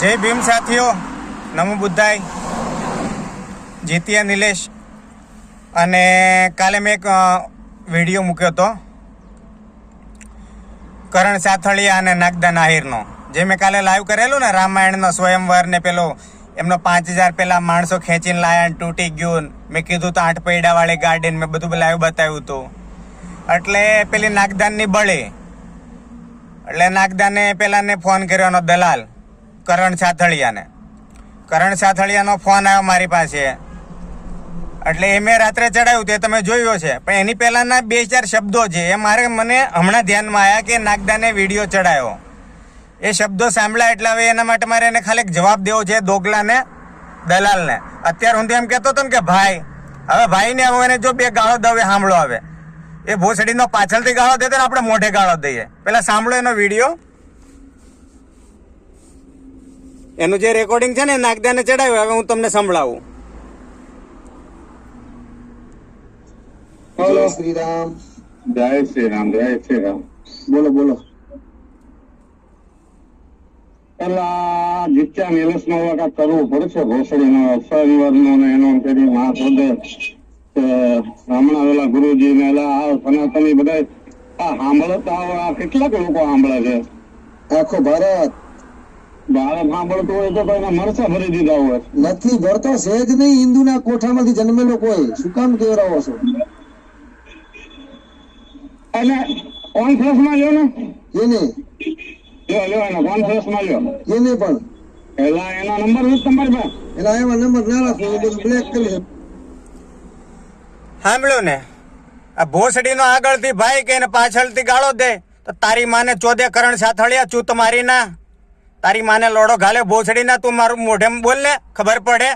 જય ભીમ સાથીઓ, નમો બુદ્ધાય. જીતિયા નિલેશ. અને કાલે મેં એક વીડિયો મૂક્યો હતો. કરણ સાથળિયા અને નાગદા નાહિરનો, જે મેં કાલે લાઈવ કરેલું ને, રામાયણનો સ્વયંવર ને પેલો, એમનો પાંચ હજાર પેલા માણસો ખેંચીને લાયા તૂટી ગયું મેં કીધું તો આઠ પૈડાવાળી ગાર્ડન મેં બધું લાઈવ બતાવ્યું હતું. એટલે પેલી નાગદાનની બળી. એટલે નાગદાને પેલાને ફોન કર્યોનો દલાલ કરણ સાથળિયાને કરણ સાથળિયાનો ફોન આવ્યો મારી પાસે. એટલે એ મેં રાત્રે ચડાવ્યું તે તમે જોયો છે પણ એની પહેલાંના બે ચાર શબ્દો છે, એ મારે મને હમણાં ધ્યાનમાં આવ્યા કે નાગદાને વીડિયો ચડાયો. એ શબ્દો સાંભળ્યા એટલે હવે એના માટે મારે એને ખાલી જવાબ દેવો છે, દોગલાને, દલાલને. અત્યાર હું એમ કહેતો હતો ને કે, ભાઈ, હવે ભાઈને હું એને જો બે ગાળો દવે સાંભળો આવે એ ભોસડીનો પાછળથી ગાળો દેતો ને આપણે મોઢે ગાળો દઈએ. પહેલાં સાંભળો એનો વીડિયો. એનું જે રેકોર્ડિંગ છે ને નાગદાને ચડાવ્યું. હવે હું તમને સંભળાવું. જય શ્રી રામ જય શ્રી રામ જય શ્રી રામ બોલો બોલો. પેલા જીત્યા નિલેશ નો કાંઈક કરવું પડશે. ઘોસડી નો શનિવાર નો ને એનો કરી હમણાં પેલા ગુરુજી ને આ સનાતની બધા આ સાંભળો તો આ આ કેટલાક લોકો સાંભળે છે. આખો ભારત. ભારત સાંભળતું હોય તો એને મરચા ભરી દીધા હોય. નથી ભરતો સહેજ નહીં હિન્દુના કોઠામાંથી જન્મેલો કોઈ. શું કામ કેવરાવો છો? અને કોન્ફરન્સમાં લ્યો ને. એને? લ્યો લ્યો એને કોન્ફરન્સમાં લ્યો. એને પણ? પેલા એનો નંબર છે તમારી પાસે. એના એવા નંબર ના રાખો એ બધું બ્લેક કરી દે. સાંભળ્યું ને. આ ભોસડીનો આગળથી ભાઈ કે એને પાછળથી ગાળો દે. તો તારી માને ચોદે કરણ સાથળિયા ચૂત મારી ના. તારી માને લોડો ઘાલે ભોસડી ના, તું મારું મોઢે બોલ ને ખબર પડે?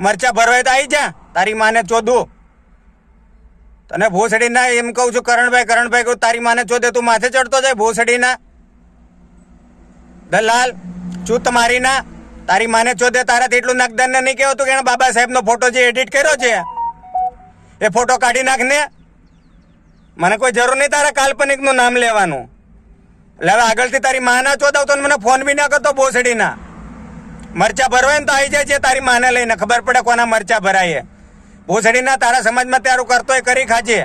મરચા ભરવાય તો આવી જા. તારી માને ચોદું. તને ભોસડી ના, એમ કહું છું, કરણભાઈ કરણભાઈ કહું, તારી માને ચોદે, તું માથે ચડતો જાય ભોસડી ના. દલાલ, ચૂત તમારી ના. તારી માને ચોદે તારાથી એટલું નાગદાન ને નહીં કહેવું તું કે એણે બાબા સાહેબનો ફોટો જે એડિટ કર્યો છે. એ ફોટો કાઢી નાખ ને મને કોઈ જરૂર નહીં તારા કાલ્પનિકનું નામ લેવાનું. એટલે આગળથી તારી માના ચોદાવતો ને મને ફોન બી ના કરતો બોસડીના. મરચા ભરવાય ને તો આવી જાય છે તારી માને લઈને. ખબર પડે કોના મરચા ભરાય બોસડીના તારા સમાજમાં તારું કરતો એ કરી ખાજે.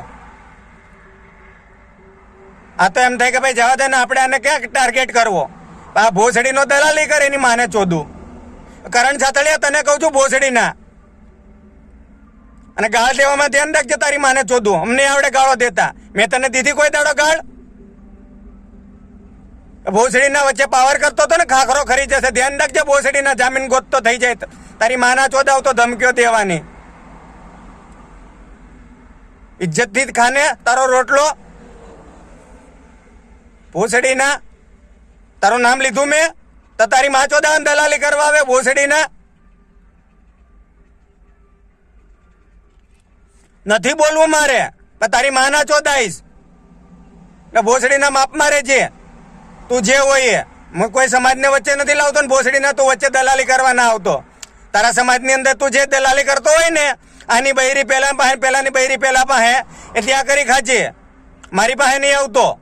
આ તો એમ થાય કે ભાઈ જવા દે ને આપણે આને ક્યાં ટાર્ગેટ કરવો? આ ભોસડીનો દલાલી કરે એની માને ચોદું કરણ છાતળિયા તને કહું છું ભોસડીના. અને ગાળ દેવામાં ધ્યાન રાખજે તારી માને ચોદું અમને આવડે ગાળો દેતા. મેં તને દીધી કોઈ દાડો ગાળ? ભોસડીના વચ્ચે પાવર કરતો હતો ને ખાખરો ખરી જશે ધ્યાન રાખજે, ભોસડીના જામીન ગોતતો થઈ જાય તારી માના ચોદાવતો ધમક્યો દેવાની. ઇજ્જતથી જ ખાને, તારો રોટલો. ભોસડીના, તારું નામ લીધું મેં, તો તારી માં ચોદાવન દલાલી કરવા આવે, ભોસડીના. નથી બોલવું મારે, પણ તારી માના ચોદાઈશ. એટલે ભોસડીના માપ મારે છે તું જે હોય એ. કોઈ સમાજને વચ્ચે નથી લાવતો ને ભોસડીના તું વચ્ચે દલાલી કરવા ના આવતો. તારા સમાજની અંદર તું જે દલાલી કરતો હોય ને, આની બૈરી પહેલા પાસે, પહેલાની બૈરી પહેલા પાસે, એ ત્યાં કરી ખાજે. મારી પાસે નહીં આવતો.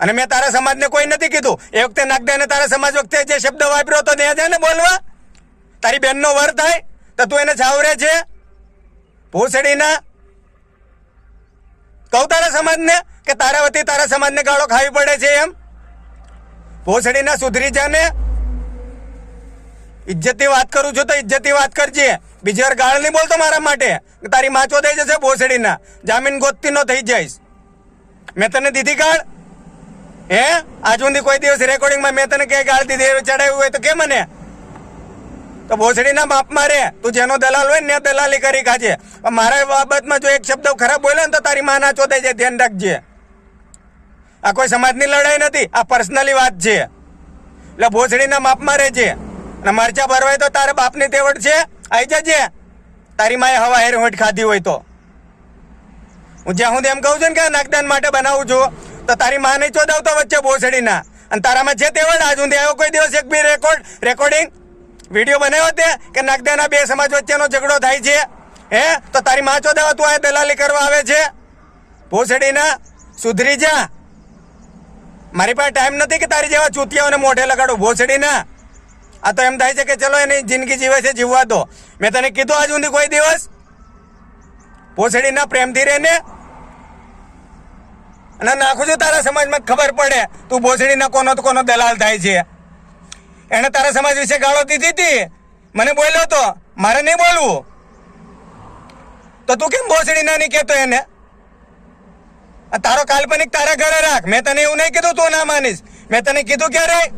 અને મેં તારા સમાજને કોઈ નથી કીધું. એ વખતે નાગદાને તારા સમાજ વખતે જે શબ્દ વાપર્યો હતો ત્યાં જાય ને બોલવા. તારી બેનનો વર થાય તો તું એને છાવરે છે. ભૂસડીના. કહું તારા સમાજને કે તારા વતી તારા સમાજને ગાળો ખાવી પડે છે એમ? ભોસડીના સુધરી જાને ઇજ્જતથી વાત કરું છું તો ઇજ્જતથી વાત કરજે. બીજી વાર ગાળ નહીં બોલતો મારા માટે. તારી માચો થઈ જશે ભોસડીના. જામીન ગોતતી નો થઈ જઈશ. મેં તને દીધી ગાળ? હે? આજ સુધી કોઈ દિવસ રેકોર્ડિંગમાં મેં તને ક્યાંય ગાળ દીધી ચડાવ્યું હોય તો કે મને? તો ભોસડીના બાપ મારે. તું જેનો દલાલ હોય ને દલાલી કરી ખાજે. મારા બાબતમાં જો એક શબ્દ ખરાબ બોલ્યો ને તો તારી માના ચોદાઈ જાય. ધ્યાન રાખજે. આ કોઈ સમાજની લડાઈ નથી, આ પર્સનલી વાત છે. એટલે ભોસડીના માપમાં રહેજે. અને મરચા ભરવાય તો તારા બાપની તેવડ છે આવી જજે. તારી માએ હવા હેર હોઠ ખાધી હોય તો. હું જ્યાં હું એમ કહું છું ને કે નાગદાન માટે બનાવું છું, તો તારી માં નહીં ચોદાવતો વચ્ચે ભોસડીના અને તારામાં છે તેવડ, આજ હું આવ્યો કોઈ દિવસ એક બી રેકોર્ડ રેકોર્ડિંગ વીડિયો બનાવ્યો તે, કે નાગદાના બે સમાજ વચ્ચેનો ઝઘડો થાય છે? હે? તો તારી માં ચોદાવા તું આ દલાલી કરવા આવે છે? ભોસડીના સુધરી જા. મારી પાસે ટાઈમ નથી કે તારી જેવા ચૂતિયાઓને મોઢે લગાડું. ભોસડીના આ તો એમ થાય છે કે ચલો એની જિંદગી જીવે છે, જીવવા દો. મેં તને કીધું આજ સુધી કોઈ દિવસ. પોસડીના પ્રેમથી રહે ને અને નાખું છું તારા સમાજમાં ખબર પડે. તું ભોસડીના કોનો તો કોનો દલાલ થાય છે. એણે તારા સમાજ વિશે ગાળો દીધી હતી. મને બોલ્યો તો. મારે નહીં બોલવું. તો તું કેમ ભોસડીના નહીં કહેતો એને? તારો કાલ્પનિક તારા ઘરે રાખ. મેં તને એવું નહીં કીધું, તું ના માનીશ. મેં તને કીધું ક્યારે?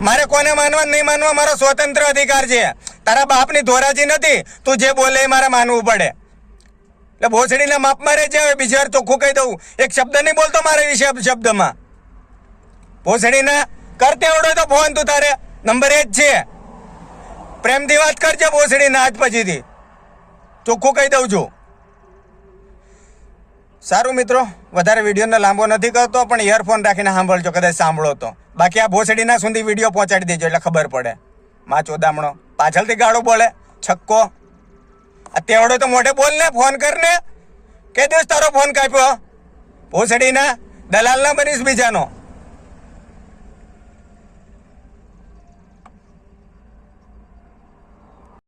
મારે કોને માનવા નહીં માનવા? મારો સ્વતંત્ર અધિકાર છે. તારા બાપની ધોરાજી નથી. તું જે બોલે એ મારે માનવું પડે. એટલે ભોસડીના માપમાં રહે છે હવે. બીજી વાર ચોખ્ખું કહી દઉં. એક શબ્દ નહીં બોલતો મારા વિશે શબ્દમાં. ભોસડીના કરતે આવડો તો ફોન તું તારે નંબર એ જ છે. પ્રેમથી વાત કરજે ભોસડીના આજ પછીથી. ચોખ્ખું કહી દઉં છું. સારું મિત્રો, વધારે વિડીયોને લાંબો નથી કરતો, પણ ઇયરફોન રાખીને સાંભળજો, કદાચ સાંભળો તો. બાકી આ ભોસડીના સુધી વીડિયો પહોંચાડી દેજો, એટલે ખબર પડે. માં ચોદામણો પાછળથી ગાળો બોલે, છક્કો. આ તેવડો તો મોઢે બોલ ને, ફોન કર ને. કે દિવસ તારો ફોન કાપ્યો? ભોસડીના દલાલ ના બનીશ બીજાનો.